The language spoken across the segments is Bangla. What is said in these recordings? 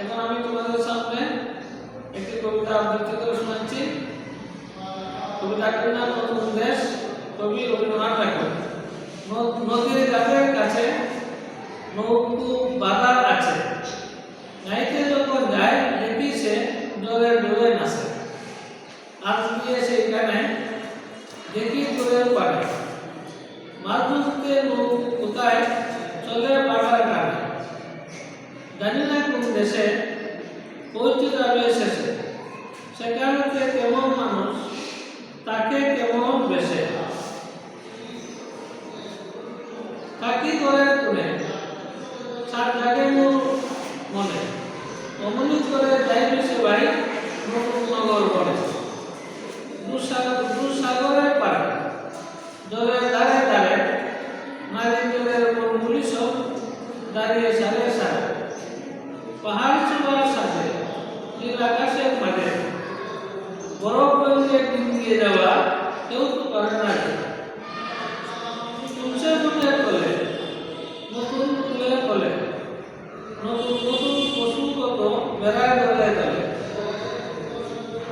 এখন আমি তোমাদের সামনে একটি কবিতা আবৃত্তি করে শোনাচ্ছি। কবিতাটির নাম নতুন দেশ। কবি রবীন্দ্রনাথ ঠাকুর। নদীর গাছের কাছে নৌকু বাধা আছে। নাইতে যখন যায় দেখি সে জলে ডুবে নাসে আজ গিয়ে সেখানে দেখি জলের পাড়ে মাছ ধরতে নৌকু কোথায়? চলে পাড়ার কানে জানি না কোন দেশে পৌঁছে যাবে শেষে সেখানেতে কেমন মানুষ, তাকে কেমন বেশে? থাকি করে কোণে সাত জাগে মনে। অমনি করে যাইবে সে বাড়ি নগর বলে দুসাগর দুসাগরের পারে জলের ধারে ধারে নারী জলের উপর পুলিশ দাঁড়িয়ে সারে সারে। পাহাড় সাথে নীল আকাশের মাঝে বরফ গঞ্জে দিন দিয়ে যাওয়া কেউ তো পারে না তুলছে ফুটে কলে, নতুন ফুলে কলে, নতুন নতুন পশু কত বেড়ায় দলে দলে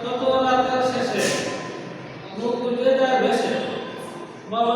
তত রাতের শেষে মুখ বুঝে যায় বেশে বাবা